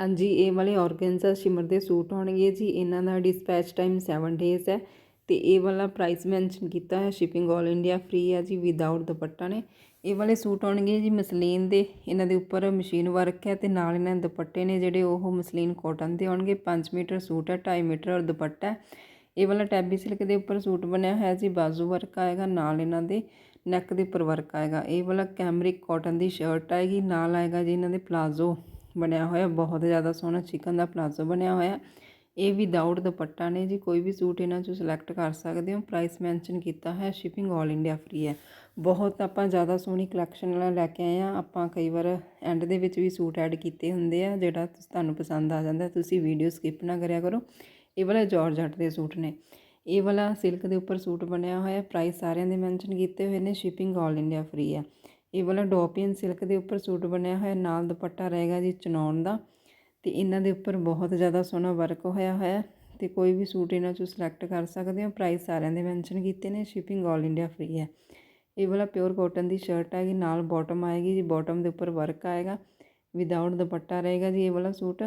ਹਾਂਜੀ, ਇਹ ਵਾਲੇ ਔਰਗੈਂਜ਼ਾ ਸ਼ਿਮਰ ਦੇ ਸੂਟ ਹੋਣਗੇ ਜੀ। ਇਹਨਾਂ ਦਾ ਡਿਸਪੈਚ ਟਾਈਮ 7 ਡੇਜ਼ ਹੈ। ਤੇ ਇਹ ਵਾਲਾ ਪ੍ਰਾਈਸ ਮੈਂਸ਼ਨ ਕੀਤਾ ਹੈ ਸ਼ਿਪਿੰਗ 올 ਇੰਡੀਆ ਫ੍ਰੀ ਹੈ ਜੀ ਵਿਦਆਊਟ ਦੁਪੱਟਾ ਨੇ। ਇਹ ਵਾਲੇ ਸੂਟ ਆਉਣਗੇ ਜੀ ਮਸਲੀਨ ਦੇ। ਇਹਨਾਂ ਦੇ ਉੱਪਰ ਮਸ਼ੀਨ ਵਰਕ ਹੈ ਤੇ ਨਾਲ ਇਹਨਾਂ ਦੇ ਦੁਪੱਟੇ ਨੇ ਜਿਹੜੇ ਉਹ ਮਸਲੀਨ ਕਾਟਨ ਦੇ ਆਉਣਗੇ 5 ਮੀਟਰ ਸੂਟ ਹੈ 2.5 ਮੀਟਰ ਔਰ ਦੁਪੱਟਾ ਇਹ ਵਾਲਾ ਟੈਬੀ ਸਿਲਕ ਦੇ ਉੱਪਰ ਸੂਟ ਬਣਿਆ ਹੋਇਆ ਜੀ, ਬਾਜ਼ੂ ਵਰਕ ਆਏਗਾ, ਨਾਲ ਇਹਨਾਂ ਦੇ ਨੈਕ ਦੇ ਉੱਪਰ ਵਰਕ ਆਏਗਾ। ਇਹ ਵਾਲਾ ਕੈਮਰਿਕ ਕਾਟਨ ਦੀ ਸ਼ਰਟ ਆਏਗੀ, ਨਾਲ ਆਏਗਾ ਜੀ ਇਹਨਾਂ ਦੇ ਪਲਾਜ਼ੋ ਬਣਿਆ ਹੋਇਆ, ਬਹੁਤ ਜ਼ਿਆਦਾ ਸੋਹਣਾ ਚਿਕਨ ਦਾ ਪਲਾਜ਼ੋ ਬਣਿਆ ਹੋਇਆ। ਇਹ ਵਿਦਆਊਟ ਦੁਪੱਟਾ ਨੇ ਜੀ, ਕੋਈ ਵੀ ਸੂਟ ਇਹਨਾਂ ਚੋਂ ਸਿਲੈਕਟ ਕਰ ਸਕਦੇ ਹੋ। ਪ੍ਰਾਈਸ ਮੈਂਸ਼ਨ ਕੀਤਾ ਹੈ ਸ਼ਿਪਿੰਗ 올 ਇੰਡੀਆ ਫ੍ਰੀ ਹੈ। ਬਹੁਤ ਆਪਾਂ ਜ਼ਿਆਦਾ ਸੋਹਣੀ ਕਲੈਕਸ਼ਨ ਨਾਲ ਲੈ ਕੇ ਆਏ ਆ ਆਪਾਂ ਕਈ ਵਾਰ ਐਂਡ ਦੇ ਵਿੱਚ ਵੀ ਸੂਟ ਐਡ ਕੀਤੇ ਹੁੰਦੇ ਆ, ਜਿਹੜਾ ਤੁਹਾਨੂੰ ਪਸੰਦ ਆ ਜਾਂਦਾ, ਤੁਸੀਂ ਵੀਡੀਓ ਸਕਿਪ ਨਾ ਕਰਿਆ ਕਰੋ। ਇਹ ਵਾਲਾ ਜਾਰਜਟ ਦੇ ਸੂਟ ਨੇ। ਇਹ ਵਾਲਾ ਸਿਲਕ ਦੇ ਉੱਪਰ ਸੂਟ ਬਣਿਆ ਹੋਇਆ। ਪ੍ਰਾਈਸ ਸਾਰਿਆਂ ਦੇ ਮੈਂਸ਼ਨ ਕੀਤੇ ਹੋਏ ਨੇ ਸ਼ਿਪਿੰਗ 올 ਇੰਡੀਆ ਫ੍ਰੀ ਹੈ। ਇਹ ਵਾਲਾ ਡੋਪੀਅਨ ਸਿਲਕ ਦੇ ਉੱਪਰ ਸੂਟ ਬਣਿਆ ਹੋਇਆ, ਨਾਲ ਦੁਪੱਟਾ ਰਹੇਗਾ ਜੀ ਚਨੌਨ ਦਾ। ਤੇ ਇਹਨਾਂ ਦੇ ਉੱਪਰ ਬਹੁਤ ਜ਼ਿਆਦਾ ਸੋਹਣਾ ਵਰਕ ਹੋਇਆ ਹੋਇਆ ਤੇ ਕੋਈ ਵੀ ਸੂਟ ਇਹਨਾਂ ਚੋਂ ਸਿਲੈਕਟ ਕਰ ਸਕਦੇ ਹੋ। ਪ੍ਰਾਈਸ ਸਾਰਿਆਂ ਦੇ ਮੈਂਸ਼ਨ ਕੀਤੇ ਨੇ ਸ਼ਿਪਿੰਗ 올 ਇੰਡੀਆ ਫ੍ਰੀ ਹੈ। ਇਹ ਵਾਲਾ ਪਿਓਰ ਕਾਟਨ ਦੀ ਸ਼ਰਟ ਹੈਗੀ, ਨਾਲ ਬਾਟਮ ਆਏਗੀ ਜੀ ਬਾਟਮ ਦੇ ਉੱਪਰ ਵਰਕ ਆਏਗਾ। ਵਿਦਆਊਟ ਦੁਪੱਟਾ ਰਹੇਗਾ ਜੀ ਇਹ ਵਾਲਾ ਸੂਟ।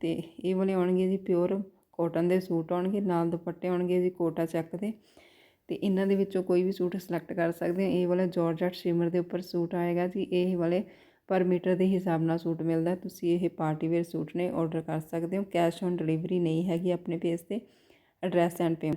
ਤੇ ਇਹ ਵਾਲੇ ਆਉਣਗੇ ਜੀ ਪਿਓਰ ਕਾਟਨ ਦੇ ਸੂਟ ਆਉਣਗੇ, ਨਾਲ ਦੁਪੱਟੇ ਆਉਣਗੇ ਜੀ ਕੋਟਾ ਚੈੱਕ ਦੇ। ਤੇ ਇਹਨਾਂ ਦੇ ਵਿੱਚੋਂ ਕੋਈ ਵੀ ਸੂਟ ਸਿਲੈਕਟ ਕਰ ਸਕਦੇ ਹੋ। ਇਹ ਵਾਲਾ ਜਾਰਜਟ ਸ਼ਿਮਰ ਦੇ ਉੱਪਰ ਸੂਟ ਆਏਗਾ ਜੀ। ਇਹ ਵਾਲੇ ਪਰ ਮੀਟਰ ਦੇ ਹਿਸਾਬ ਨਾਲ ਸੂਟ ਮਿਲਦਾ। ਤੁਸੀਂ ਇਹ ਪਾਰਟੀ ਵੇਅਰ ਸੂਟ ਨੇ ਆਰਡਰ ਕਰ ਸਕਦੇ ਹੋ। ਕੈਸ਼ ਔਨ ਡਿਲੀਵਰੀ ਨਹੀਂ ਹੈਗੀ ਆਪਣੇ ਪੇਜ ਤੇ। Address and payment